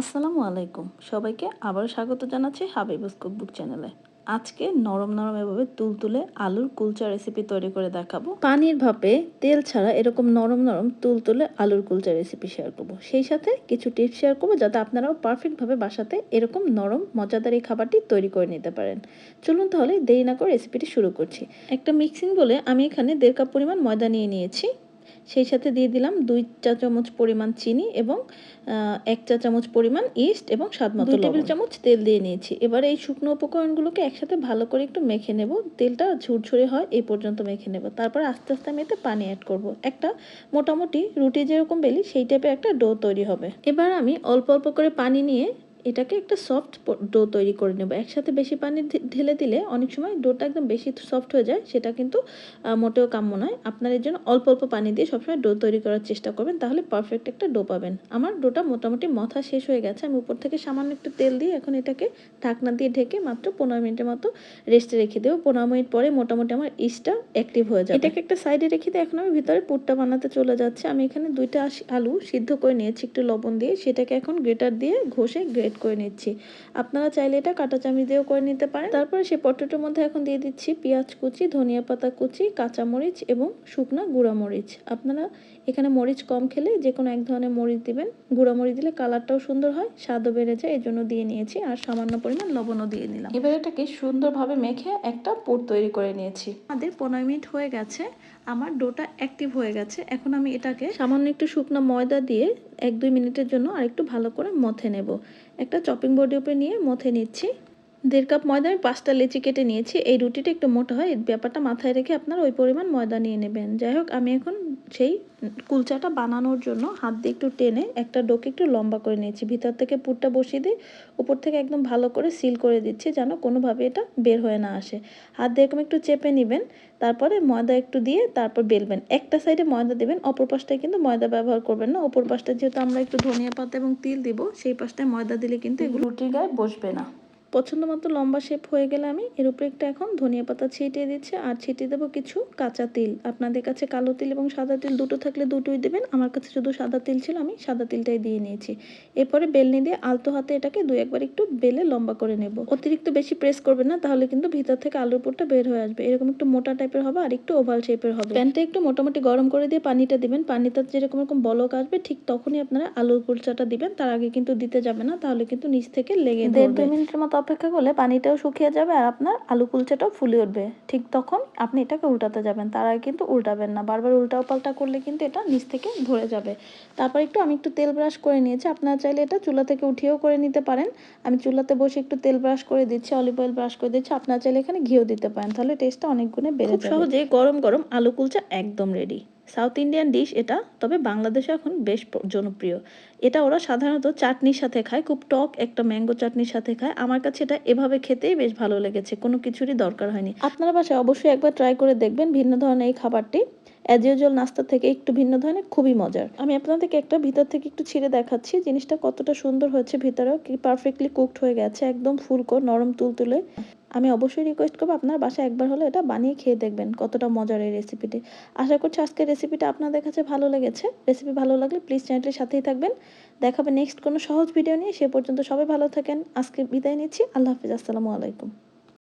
আসসালামু আলাইকুম। সবাইকে আবার স্বাগত জানাচ্ছি হাবিবুস কুকবুক চ্যানেলে। আজকে নরম নরম এভাবে তুলতুলে আলুর কুলচা রেসিপি তৈরি করে দেখাবো। পানির ভাপে তেল ছাড়া এরকম নরম নরম তুলতুলে আলুর কুলচা রেসিপি শেয়ার করব। সেই সাথে কিছু টিপস শেয়ার করব যাতে আপনারাও পারফেক্টভাবে বাসাতে এরকম নরম, মজাদার এই খাবারটি তৈরি করে নিতে পারেন। চলুন তাহলে দেরি না করে রেসিপিটি শুরু করছি। একটা মিক্সিং বলে আমি এখানে দেড় কাপ পরিমাণ ময়দা নিয়ে নিয়েছি। সেই সাথে দিয়ে দিলাম দুই চা চামচ পরিমাণ চিনি এবং এক চা চামচ পরিমাণ ইস্ট এবং স্বাদ মতো টেবিল চামচ তেল দিয়ে নিয়েছি। এবার এই শুকনো উপকরণগুলোকে একসাথে ভালো করে একটু মেখে নেব। তেলটা ঝুরঝুরে হয় এই পর্যন্ত মেখে নেব। তারপর আস্তে আস্তে আমি এতে পানি অ্যাড করব। একটা মোটামুটি রুটি যেরকম বেলি সেই টাইপের একটা ডো তৈরি হবে। এবার আমি অল্প অল্প করে পানি নিয়ে এটাকে একটা সফট ডো তৈরি করে নেব। একসাথে বেশি পানি ঢেলে দিলে অনেক সময় ডোটা একদম বেশি সফট হয়ে যায়, সেটা কিন্তু মোটেও কাম্য নয়। আপনার এর জন্য অল্প অল্প পানি দিয়ে সবসময় ডো তৈরি করার চেষ্টা করবেন, তাহলে পারফেক্ট একটা ডো পাবেন। আমার ডোটা মোটামুটি মথা শেষ হয়ে গেছে। আমি উপর থেকে সামান্য একটু তেল দিয়ে এখন এটাকে ঢাকনা দিয়ে ঢেকে মাত্র পনেরো মিনিটের মতো রেস্টে রেখে দেবো। পনেরো মিনিট পরে মোটামুটি আমার ইস্টটা অ্যাক্টিভ হয়ে যায় এটাকে একটা সাইডে রেখে দিয়ে এখন আমি ভিতরে পুরটা বানাতে চলে যাচ্ছে। আমি এখানে দুইটা আলু সিদ্ধ করে নিয়েছি। একটু লবণ দিয়ে সেটাকে এখন গ্রেটার দিয়ে ঘষে গ্রেট গ্রেট করে নিচ্ছি। আপনারা চাইলে এটা কাঁটা চামচ দিয়েও করে নিতে পারেন। তারপরে সেই পটেটোর মধ্যে এখন দিয়ে দিচ্ছি পেঁয়াজ কুচি, ধনিয়া পাতা কুচি, কাঁচামরিচ এবং শুকনা গুঁড়ামরিচ আপনারা এখানে মরিচ কম খেলে যে কোনো এক ধরনের মরিচ দিবেন। গুঁড়ামরিচ দিলে কালারটাও সুন্দর হয়, স্বাদও বেড়ে যায় এই জন্য দিয়ে নিয়েছি আর সামান্য পরিমাণ লবণও দিয়ে নিলাম। এবার এটাকে সুন্দরভাবে মেখে একটা পুর তৈরি করে নিয়েছি। আমাদের পনেরো মিনিট হয়ে গেছে। আমার ডোটা অ্যাক্টিভ হয়ে গেছে। এখন আমি এটাকে সামান্য একটু শুকনো ময়দা দিয়ে এক দুই মিনিটের জন্য আর একটু ভালো করে মথে নেব। একটা চপিং বোর্ডের উপরে নিয়ে মথে নিচ্ছি। দেড় কাপ ময়দা আমি পাঁচটা লেচি কেটে নিয়েছি। এই রুটিটা একটু মোটা হয় ব্যাপারটা মাথায় রেখে আপনার ওই পরিমাণ ময়দা নিয়ে নেবেন। যাই হোক, আমি এখন সেই কুলচাটা বানানোর জন্য হাত দিয়ে একটু টেনে একটা ডোকে একটু লম্বা করে নিয়েছি। ভিতর থেকে পুরটা বসিয়ে দিয়ে উপর থেকে একদম ভালো করে সিল করে দিচ্ছি যেন কোনোভাবে এটা বের হয়ে না আসে। হাত দিয়ে এরকম একটু চেপে নেবেন, তারপরে ময়দা একটু দিয়ে তারপর বেলবেন। একটা সাইডে ময়দা দেবেন, অপর পাশটায় কিন্তু ময়দা ব্যবহার করবেন না। অপর পাশটা যেহেতু আমরা একটু ধনিয়া পাতা এবং তিল দিব, সেই পাশটায় ময়দা দিলে কিন্তু এগুলো রুটির গায়ে বসবে না। পছন্দ মতো লম্বা শেপ হয়ে গেলে আমি এর উপরে একটা এখন ধনিয়া পাতা ছিটিয়ে দিচ্ছি আর ছিটিয়ে দেবো কিছু কাঁচা তিল। আপনাদের কাছে কালো তিল এবং সাদা তিল দুটো থাকলে দুটোই দেবেন। আমার কাছে শুধু সাদা তিল ছিল আমি সাদা তিলটাই দিয়ে নিয়েছি। এরপরে বেলনি দিয়ে আলতো হাতে এটাকে দু একবার একটু বেলে লম্বা করে নেব। অতিরিক্ত বেশি প্রেস করবেন না তাহলে কিন্তু ভিতর থেকে আলুর পুরটা বের হয়ে আসবে। এরকম একটু মোটা টাইপের হবে আর একটু ওভাল শেপের হবে। প্যানটা একটু মোটামুটি গরম করে দিয়ে পানিটা দিবেন। পানিটা যেরকম এরকম বলক আসবে ঠিক তখনই আপনারা আলুর কুলচাটা দিবেন। তার আগে কিন্তু দিতে যাবে না তাহলে কিন্তু নিচ থেকে লেগে দেড় দু মিনিটের মতো অপেক্ষা করলে পানিটাও শুকিয়ে যাবে আর আপনার আলু কুলচাটাও ফুলে উঠবে। ঠিক তখন আপনি এটাকে উল্টাতে যাবেন তার আগে কিন্তু উল্টাবেন না। বারবার উল্টাও পাল্টা করলে কিন্তু এটা নিচ থেকে ধরে যাবে। তারপর একটু আমি একটু তেল ব্রাশ করে নিয়েছি। আপনারা চাইলে এটা চুলা থেকে উঠিয়েও করে নিতে পারেন। আমি চুলাতে বসে একটু তেল ব্রাশ করে দিচ্ছি অলিভ অয়েল ব্রাশ করে দিচ্ছি। আপনারা চাইলে এখানে ঘিও দিতে পারেন তাহলে টেস্টটা অনেক গুণে বেড়ে যাবে। সহজে গরম গরম আলু কুলচা একদম রেডি সাউথ ইন্ডিয়ান ডিশ এটা, তবে বাংলাদেশে এখন বেশ জনপ্রিয়। এটা ওরা সাধারণত চাটনির সাথে খায়, খুব টক একটা ম্যাঙ্গো চাটনির সাথে খায়। আমার কাছে এটা এভাবে খেতেই বেশ ভালো লেগেছে, কোনো কিছুরই দরকার হয়নি। আপনারা বাসায় অবশ্যই একবার ট্রাই করে দেখবেন ভিন্ন ধরনের এই খাবারটি। অ্যাজ ইউজুয়াল নাস্তা থেকে একটু ভিন্ন ধরনের, খুবই মজার। আমি আপনাদেরকে একটা ভিতর থেকে একটু ছিঁড়ে দেখাচ্ছি, জিনিসটা কতটা সুন্দর হয়েছে ভিতরেও, কি পারফেক্টলি কুকড হয়ে গেছে, একদম ফুলকো, নরম তুলতুলে। আমি অবশ্যই রিকোয়েস্ট করব, আপনার বাসায় একবার হলে এটা বানিয়ে খেয়ে দেখবেন কতটা মজার এই রেসিপিটি আশা করছি আজকের রেসিপিটা আপনাদের কাছে ভালো লেগেছে। রেসিপি ভালো লাগলে প্লিজ চ্যানেলটির সাথেই থাকবেন। দেখাবে নেক্সট কোনো সহজ ভিডিও নিয়ে। সে পর্যন্ত সবাই ভালো থাকেন। আজকে বিদায় নিচ্ছি। আল্লাহ হাফিজ। আসসালামু আলাইকুম।